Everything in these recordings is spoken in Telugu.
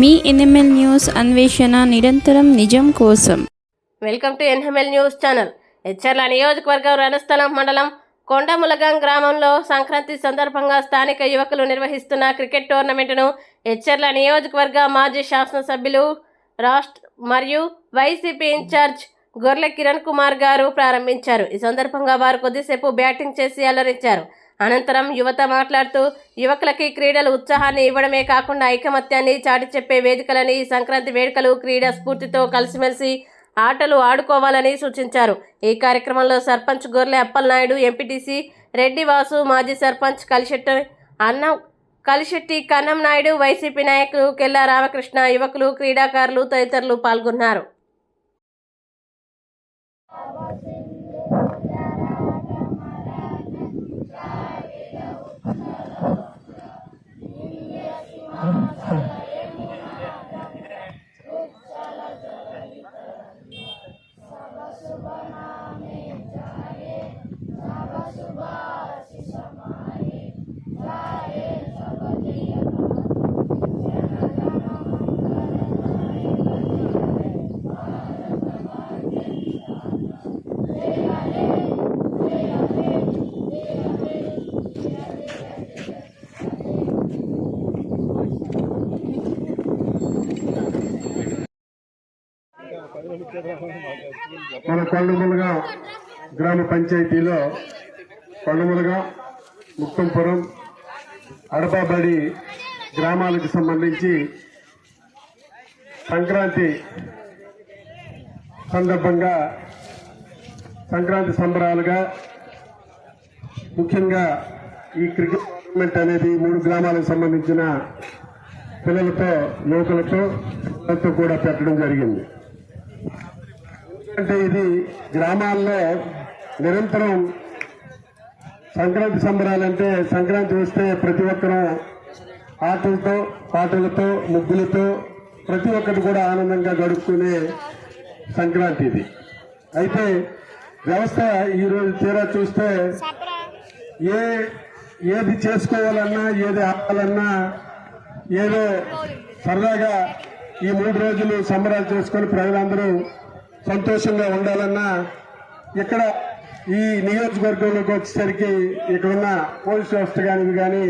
మీ ఎన్ఎంఎల్ న్యూస్ అన్వేషణ నిరంతరం నిజం కోసం. Welcome to NML news channel. Etcherla నియోజకవర్గం రణస్థలం మండలం కొండములగం గ్రామంలో సంక్రాంతి సందర్భంగా స్థానిక యువకులు నిర్వహిస్తున్న క్రికెట్ టోర్నమెంటును హెచ్చర్ల నియోజకవర్గ మాజీ శాసనసభ్యులు రాష్ట్ర మరియు వైసీపీ ఇన్ఛార్జ్ గొర్లె కిరణ్ కుమార్ గారు ప్రారంభించారు. ఈ సందర్భంగా వారు కొద్దిసేపు బ్యాటింగ్ చేసి అలరించారు. అనంతరం యువత మాట్లాడుతూ యువకులకి క్రీడలు ఉత్సాహాన్ని ఇవ్వడమే కాకుండా ఐకమత్యాన్ని చాటి చెప్పే వేదికలని ఈ సంక్రాంతి వేడుకలు క్రీడా స్ఫూర్తితో కలిసిమెలిసి ఆటలు ఆడుకోవాలని సూచించారు. ఈ కార్యక్రమంలో సర్పంచ్ గొర్లె అప్పలనాయుడు ఎంపీటీసీ రెడ్డి వాసు మాజీ సర్పంచ్ కలిశెట్టి అన్నం కలిశెట్టి కన్నం నాయుడు వైసీపీ నాయకులు కెల్లా రామకృష్ణ యువకులు క్రీడాకారులు తదితరులు పాల్గొన్నారు. మన కొండములుగా గ్రామ పంచాయతీలో కొండములుగా ముక్తంపురం అడపాబడి గ్రామాలకు సంబంధించి సంక్రాంతి సందర్భంగా సంక్రాంతి సంబరాలుగా ముఖ్యంగా ఈ క్రికెట్ టోర్నమెంట్ అనేది మూడు గ్రామాలకు సంబంధించిన పిల్లలతో యువకులతో కూడా పెట్టడం జరిగింది. అంటే ఇది గ్రామాల్లో నిరంతరం సంక్రాంతి సంబరాలంటే సంక్రాంతి వస్తే ప్రతి ఒక్కరూ ఆటలతో పాటలతో ముగ్గులతో ప్రతి ఒక్కరు కూడా ఆనందంగా గడుపుకునే సంక్రాంతి ఇది. అయితే వ్యవస్థ ఈరోజు తీరా చూస్తే ఏ ఏది చేసుకోవాలన్నా ఏది ఆపాలన్నా ఏదో సరదాగా ఈ మూడు రోజులు సంబరాలు చేసుకొని ప్రజలందరూ సంతోషంగా ఉండాలన్నా ఇక్కడ ఈ నియోజకవర్గంలోకి వచ్చేసరికి ఇక్కడున్న పోలీస్ వ్యవస్థ కానీ కానీ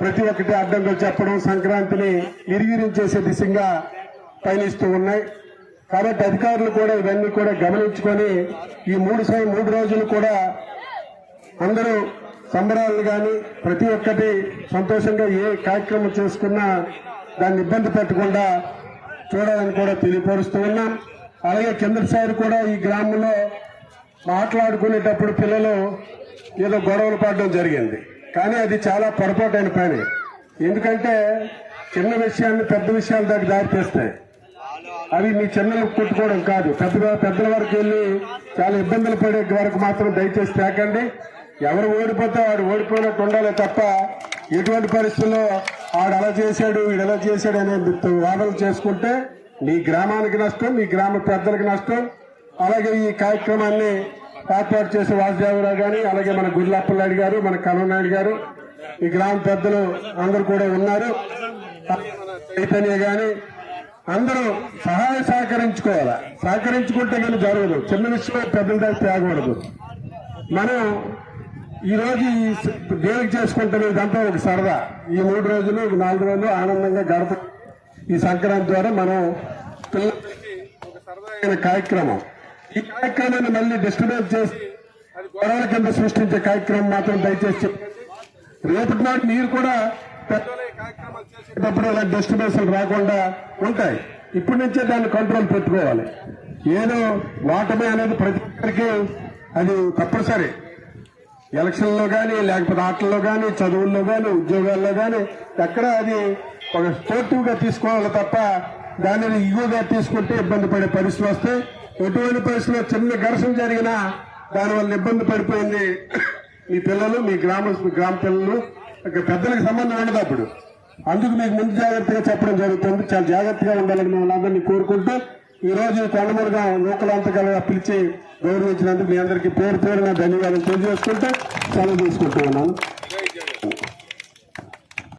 ప్రతి ఒక్కటి అడ్డంకులు చెప్పడం సంక్రాంతిని నిర్వీర్యం దిశగా పయనిస్తూ ఉన్నాయి. కాబట్టి అధికారులు కూడా ఇవన్నీ కూడా గమనించుకొని ఈ మూడు మూడు రోజులు కూడా అందరూ సంబరాలు కానీ ప్రతి ఒక్కటి సంతోషంగా ఏ కార్యక్రమం చేసుకున్నా దాన్ని ఇబ్బంది పెట్టకుండా చూడాలని కూడా తెలియపరుస్తూ ఉన్నాం. అలాగే కిందసారి కూడా ఈ గ్రామంలో మాట్లాడుకునేటప్పుడు పిల్లలు ఏదో గొడవలు పడడం జరిగింది. కానీ అది చాలా పొరపాటైన పని. ఎందుకంటే చిన్న విషయాన్ని పెద్ద విషయాల దాకా దారి తీస్తాయి అవి మీ చిన్నలు కొట్టుకోవడం కాదు. పెద్ద పెద్దల వరకు వెళ్ళి చాలా ఇబ్బందులు పడే వరకు మాత్రం దయచేసి తేకండి ఎవరు ఓడిపోతే వాడు ఓడిపోయినట్టు ఉండాలి తప్ప ఎటువంటి పరిస్థితుల్లో ఆడు అలా చేశాడు వీడు ఎలా చేశాడు అనే వాదనలు చేసుకుంటే మీ గ్రామానికి నష్టం మీ గ్రామ పెద్దలకు నష్టం అలాగే ఈ కార్యక్రమాన్ని ఏర్పాటు చేసే వాసుదేవరావు గాని అలాగే మన గుర్లప్పలనాయుడు గారు మన కలవనాయుడు గారు ఈ గ్రామ పెద్దలు అందరూ కూడా ఉన్నారు. చైతన్య గాని అందరూ సహాయ సహకరించుకోవాలి? సహకరించుకుంటే కానీ జరగదు. చిన్న విషయంలో పెద్దల దగ్గర తేగకూడదు. మనం ఈ రోజు ఈ స- చేసుకుంటే ఇదంతా ఒక సరదా. ఈ మూడు రోజులు నాలుగు రోజులు ఆనందంగా గడప ఈ సంక్రాంతి ద్వారా మనం పిల్లలకి ఒక సరదామైన కార్యక్రమం. ఈ కార్యక్రమాన్ని మళ్ళీ డిస్టర్బెన్స్ చేసి అది గొడవల కింద సృష్టించే కార్యక్రమం మాత్రం దయచేసి రేపటి నాటి మీరు కూడా పెద్దలు కార్యక్రమాలు చేసేటప్పుడు ఇలా డిస్టర్బెన్స్ రాకుండా ఉంటాయి. ఇప్పటి నుంచే దాన్ని కంట్రోల్ పెట్టుకోవాలి. ఏదో వాటమే అనేది ప్రతి ఒక్కరికి అది తప్పనిసరి. ఎలక్షన్లో కానీ లేకపోతే ఆటల్లో కానీ చదువుల్లో కానీ ఉద్యోగాల్లో కానీ ఎక్కడ అది ఒక స్పోర్టివ్గా తీసుకోవాలి తప్ప దానిని ఈగోగా తీసుకుంటే ఇబ్బంది పడే పరిస్థితులు వస్తాయి ఎటువంటి పరిస్థితుల్లో చిన్న ఘర్షణ జరిగినా దానివల్ల ఇబ్బంది పడిపోయింది మీ పిల్లలు మీ గ్రామ గ్రామ పిల్లలు పెద్దలకు సంబంధం ఉండదు అప్పుడు. అందుకు మీకు ముందు జాగ్రత్తగా చెప్పడం జరుగుతుంది. చాలా జాగ్రత్తగా ఉండాలని మిమ్మల్ని అందరినీ కోరుకుంటూ ఈ రోజు ఈ కొండమూరుగా లోకలాంతకాలుగా పిలిచి గౌరవించినందుకు మీ అందరికీ పేరు పేరున ధన్యవాదాలు తెలియజేసుకుంటూ సెలవు తీసుకుంటూ ఉన్నాను.